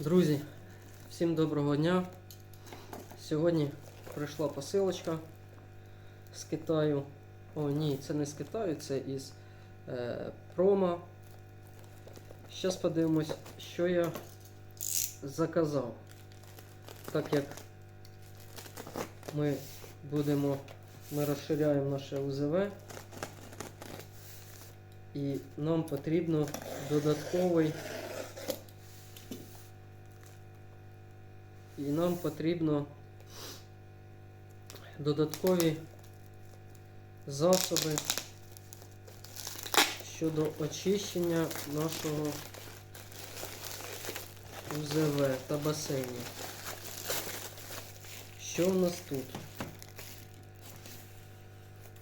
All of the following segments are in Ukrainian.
Друзі, всім доброго дня. Сьогодні прийшла посилочка з Китаю. О, ні, це не з Китаю, це із е, Прома. Зараз подивимось, що я заказав. Так як ми будемо, ми розширяємо наше УЗВ. І нам потрібно додатковий І нам потрібно додаткові засоби щодо очищення нашого УЗВ та басейнів. Що в нас тут?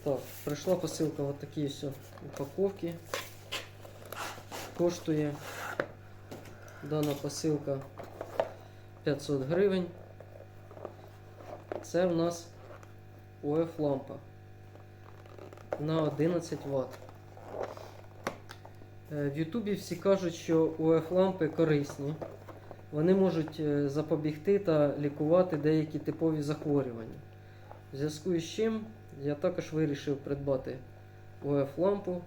Так, прийшла посилка в такі все упаковки. Коштує дана посилка 500 гривень. Це в нас ОФ лампа на 11 Вт. Е, В Ютубі всі кажуть, що ОФ лампи корисні. Вони можуть е, запобігти та лікувати деякі типові захворювання. В зв'язку з чим я також вирішив придбати ОФ лампу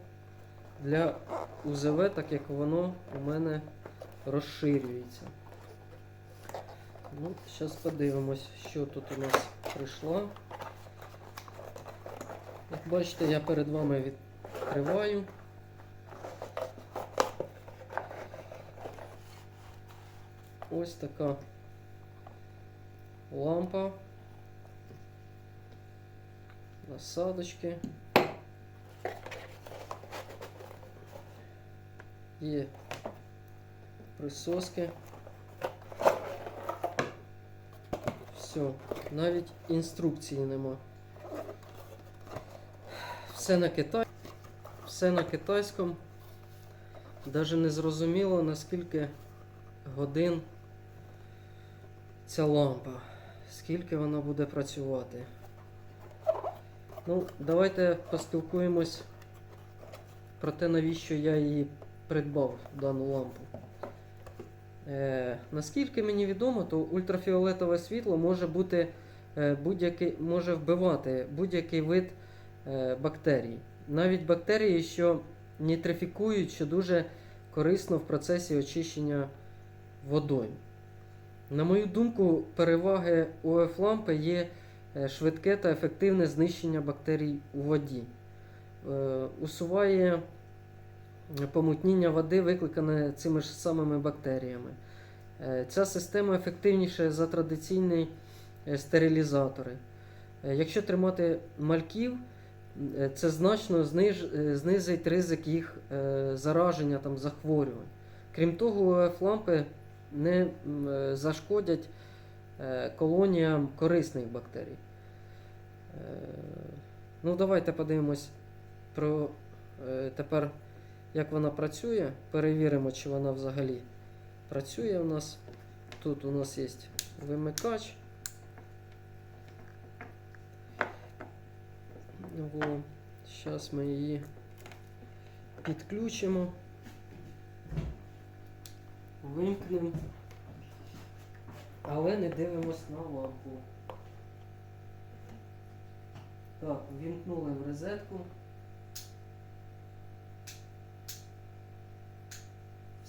для УЗВ, так як воно у мене розширюється. Ну, зараз подивимось, що тут у нас прийшло. Як бачите, я перед вами відкриваю. Ось така лампа. Насадочки. Є присоски. Все, навіть інструкції нема. Все на китай, все на китайському. Даже не зрозуміло наскільки годин ця лампа, скільки вона буде працювати. Ну, давайте поспілкуємось про те, навіщо я її придбав, дану лампу. Е, наскільки мені відомо, то ультрафіолетове світло може бути е, будь-який, може вбивати будь-який вид е, бактерій. Навіть бактерії, що нітрифікують, що дуже корисно в процесі очищення водою. На мою думку, переваги ОФ лампи є е, швидке та ефективне знищення бактерій у воді. Е, усуває помутніння води, викликане цими ж самими бактеріями. Е, Ця система ефективніша за традиційні е, стерилізатори. Е, Якщо тримати мальків, це значно знизить ризик їх зараження там, захворювань. Крім того, лампи не зашкодять колоніям корисних бактерій. Ну, давайте подивимось про тепер як вона працює. Перевіримо, чи вона взагалі працює у нас. Тут у нас є вимикач. Зараз ми її підключимо. Вимкнемо. Але не дивимось на лампу. Так, вімкнули в розетку.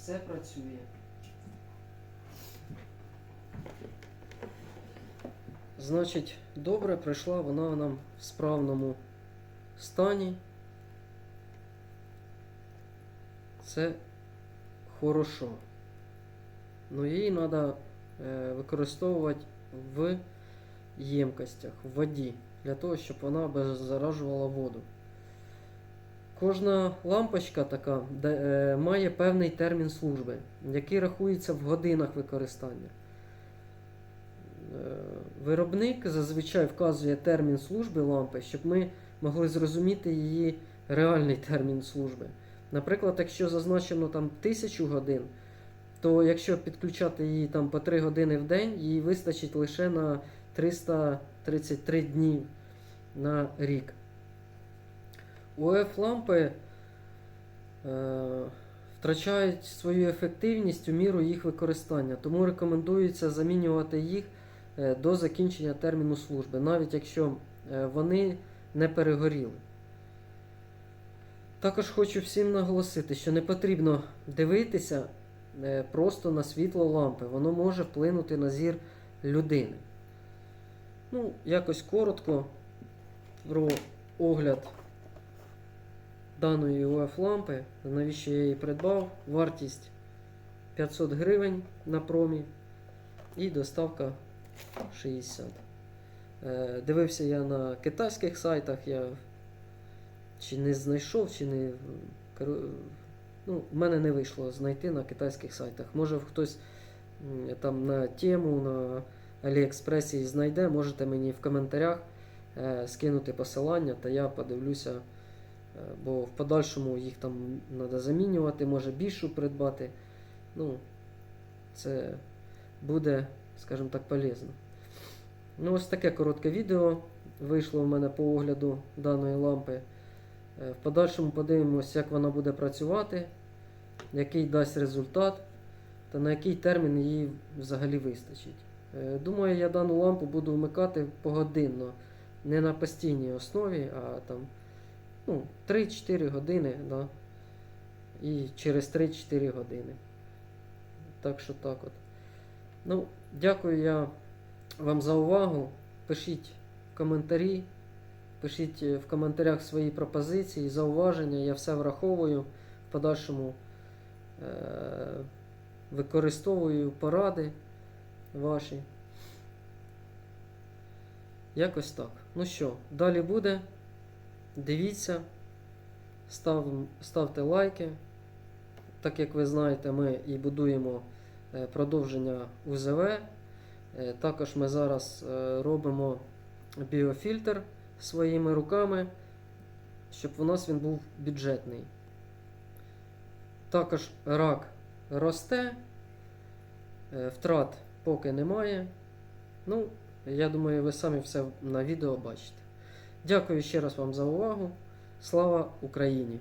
Все працює. Значить, добре прийшла вона нам в справному стані. Це хорошо. Ну її треба використовувати в ємкостях, в воді, для того, щоб вона обеззаражувала воду. Кожна лампочка така де, е, має певний термін служби, який рахується в годинах використання. Е, виробник зазвичай вказує термін служби лампи, щоб ми могли зрозуміти її реальний термін служби. Наприклад, якщо зазначено там 1000 годин, то якщо підключати її там по 3 години в день, їй вистачить лише на 333 дні на рік. УФ лампи е, втрачають свою ефективність у міру їх використання, тому рекомендується замінювати їх е, до закінчення терміну служби, навіть якщо е, вони не перегоріли. Також хочу всім наголосити, що не потрібно дивитися е, просто на світло лампи, воно може вплинути на зір людини. Ну, якось коротко про огляд даної UF лампи, навіщо я її придбав. Вартість 500 гривень на промі і доставка 60. Е, Дивився я на китайських сайтах, я чи не знайшов, чи не. Ну, в мене не вийшло знайти на китайських сайтах. Може хтось там на тему, на Аліекспресі знайде, можете мені в коментарях е, скинути посилання, та я подивлюся, бо в подальшому їх там треба замінювати, може більшу придбати. Ну, це буде, скажімо так, полезно. Ну, ось таке коротке відео вийшло в мене по огляду даної лампи. Е, В подальшому подивимось, як вона буде працювати, який дасть результат та на який термін її взагалі вистачить. Е, Думаю, я дану лампу буду вмикати погодинно, не на постійній основі, а там ну, 3-4 години. Да? І через 3-4 години. Так що так от. Ну, дякую я вам за увагу. Пишіть коментарі, пишіть е, в коментарях свої пропозиції, зауваження. Я все враховую. В подальшому е- використовую поради ваші. Якось так. Ну що, далі буде. Дивіться, став, ставте лайки. Так як ви знаєте, ми і будуємо е, продовження УЗВ. Е, Також ми зараз е, робимо біофільтр своїми руками, щоб у нас він був бюджетний. Також рак росте, втрат поки немає. Ну, я думаю, ви самі все на відео бачите. Дякую ще раз вам за увагу. Слава Україні!